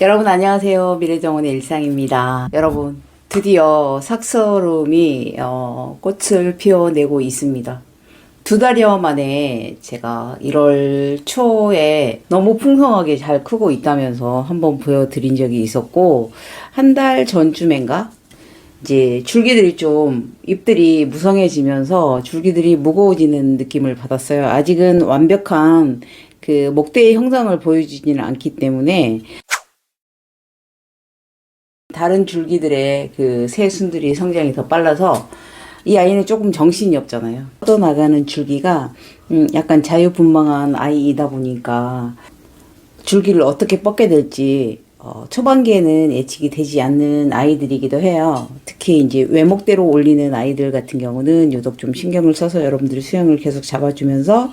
여러분 안녕하세요. 미래정원의 일상입니다. 여러분 드디어 삭서룸이 어, 꽃을 피워내고 있습니다. 두 달여 만에 제가 1월 초에 너무 풍성하게 잘 크고 있다면서 한번 보여드린 적이 있었고 한 달 전쯤인가 이제 줄기들이 좀 잎들이 무성해지면서 줄기들이 무거워지는 느낌을 받았어요. 아직은 완벽한 그 목대의 형상을 보여주지는 않기 때문에 다른 줄기들의 그 새순들이 성장이 더 빨라서 이 아이는 조금 정신이 없잖아요. 뻗어나가는 줄기가 음 약간 자유분방한 아이이다 보니까 줄기를 어떻게 뻗게 될지 어 초반기에는 예측이 되지 않는 아이들이기도 해요. 특히 이제 외목대로 올리는 아이들 같은 경우는 유독 좀 신경을 써서 여러분들이 수영을 계속 잡아주면서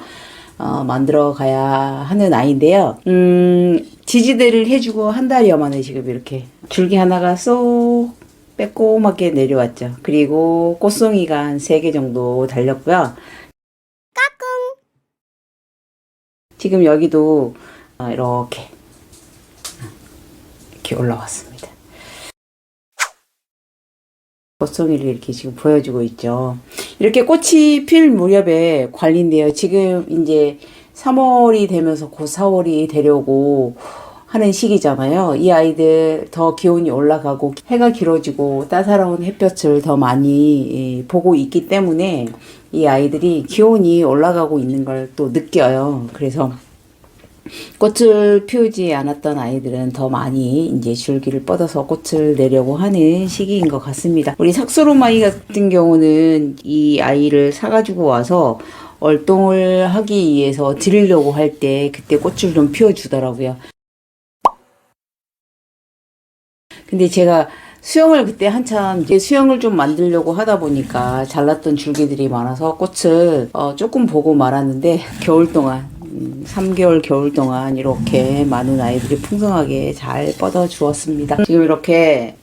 어, 만들어 가야 하는 아이인데요. 음, 지지대를 해주고 한 달여 만에 지금 이렇게 줄기 하나가 쏙 빼꼼하게 내려왔죠. 그리고 꽃송이가 한세개 정도 달렸고요. 지금 여기도 어, 이렇게 이렇게 올라왔습니다. 꽃송이를 이렇게 지금 보여주고 있죠. 이렇게 꽃이 필 무렵에 관리인데요. 지금 이제 3월이 되면서 곧 4월이 되려고 하는 시기잖아요. 이 아이들 더 기온이 올라가고 해가 길어지고 따사로운 햇볕을 더 많이 예, 보고 있기 때문에 이 아이들이 기온이 올라가고 있는 걸 또 느껴요. 그래서 꽃을 피우지 않았던 아이들은 더 많이 이제 줄기를 뻗어서 꽃을 내려고 하는 시기인 것 같습니다. 우리 삭소로마이 같은 경우는 이 아이를 사가지고 와서 얼동을 하기 위해서 드리려고 할 때 그때 꽃을 좀 피워주더라고요. 근데 제가 수영을 그때 한참 이제 수영을 좀 만들려고 하다 보니까 잘랐던 줄기들이 많아서 꽃을 어, 조금 보고 말았는데 겨울 동안 음, 3개월 겨울 동안 이렇게 많은 아이들이 풍성하게 잘 뻗어 주었습니다. 지금 이렇게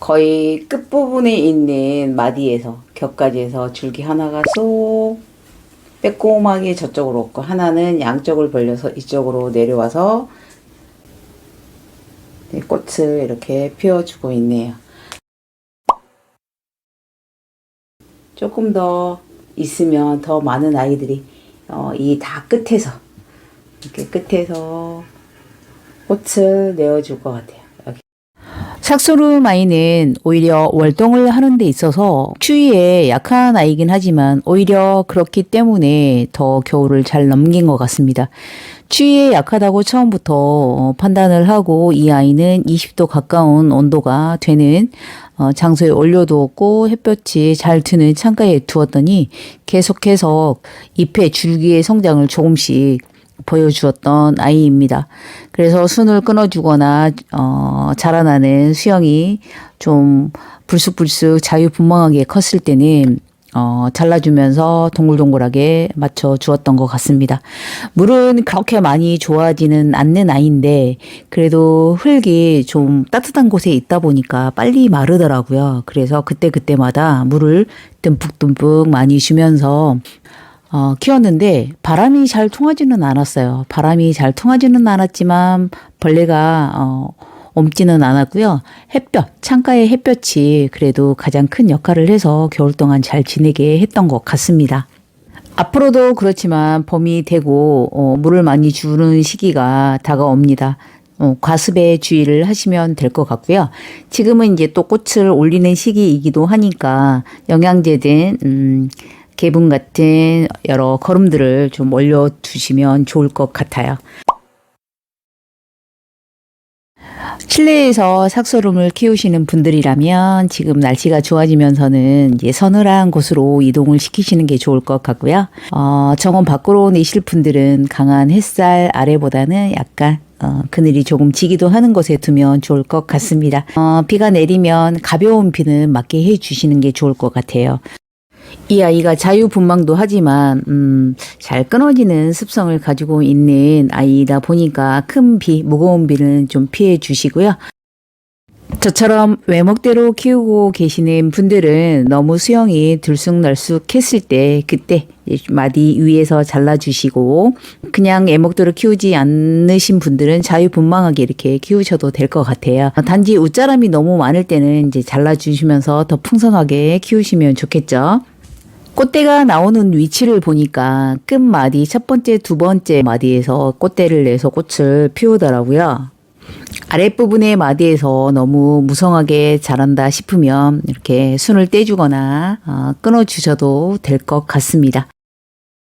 거의 끝부분에 있는 마디에서 격까지에서 줄기 하나가 쏙 빼꼼하게 저쪽으로 없고 하나는 양쪽을 벌려서 이쪽으로 내려와서 네, 꽃을 이렇게 피워주고 있네요. 조금 더 있으면 더 많은 아이들이 어, 이 다 끝에서 이렇게 끝에서 꽃을 내어줄 것 같아요. 아이는 오히려 월동을 하는 데 있어서 추위에 약한 아이긴 하지만 오히려 그렇기 때문에 더 겨울을 잘 넘긴 것 같습니다. 추위에 약하다고 처음부터 어, 판단을 하고 이 아이는 20도 가까운 온도가 되는 어, 장소에 올려두었고 햇볕이 잘 드는 창가에 두었더니 계속해서 잎의 줄기의 성장을 조금씩 보여주었던 아이입니다. 그래서 순을 끊어주거나 어, 자라나는 수영이 좀 불쑥불쑥 자유분방하게 컸을 때는 어, 잘라주면서 동글동글하게 맞춰 주었던 것 같습니다. 물은 그렇게 많이 좋아지는 않는 아이인데, 그래도 흙이 좀 따뜻한 곳에 있다 보니까 빨리 마르더라고요. 그래서 그때 그때마다 물을 듬뿍듬뿍 많이 주면서 어, 키웠는데 바람이 잘 통하지는 않았어요. 바람이 잘 통하지는 않았지만 벌레가 어, 옮지는 않았고요. 햇볕, 창가의 햇볕이 그래도 가장 큰 역할을 해서 겨울 동안 잘 지내게 했던 것 같습니다. 앞으로도 그렇지만 봄이 되고 어, 물을 많이 주는 시기가 다가옵니다. 어, 과습에 주의를 하시면 될 것 같고요. 지금은 이제 또 꽃을 올리는 시기이기도 하니까 영양제든 음, 개분 같은 여러 거름들을 좀 올려두시면 좋을 것 같아요. 실내에서 삭소름을 키우시는 분들이라면 지금 날씨가 좋아지면서는 이제 서늘한 곳으로 이동을 시키시는 게 좋을 것 같고요. 어, 정원 밖으로 내실 분들은 강한 햇살 아래보다는 약간 어, 그늘이 조금 지기도 하는 곳에 두면 좋을 것 같습니다. 어, 비가 내리면 가벼운 비는 맞게 해 주시는 게 좋을 것 같아요. 이 아이가 자유분방도 하지만 음, 잘 끊어지는 습성을 가지고 있는 아이다 보니까 큰 비, 무거운 비는 좀 피해 주시고요. 저처럼 외목대로 키우고 계시는 분들은 너무 수영이 들쑥날쑥했을 때 그때 마디 위에서 잘라주시고 그냥 애목대로 키우지 않으신 분들은 자유분방하게 이렇게 키우셔도 될 것 같아요. 단지 웃자람이 너무 많을 때는 이제 잘라주시면서 더 풍성하게 키우시면 좋겠죠. 꽃대가 나오는 위치를 보니까 끝마디 첫 번째, 두 번째 마디에서 꽃대를 내서 꽃을 피우더라고요. 아랫부분의 마디에서 너무 무성하게 자란다 싶으면 이렇게 순을 떼주거나 어, 끊어주셔도 될 것 같습니다.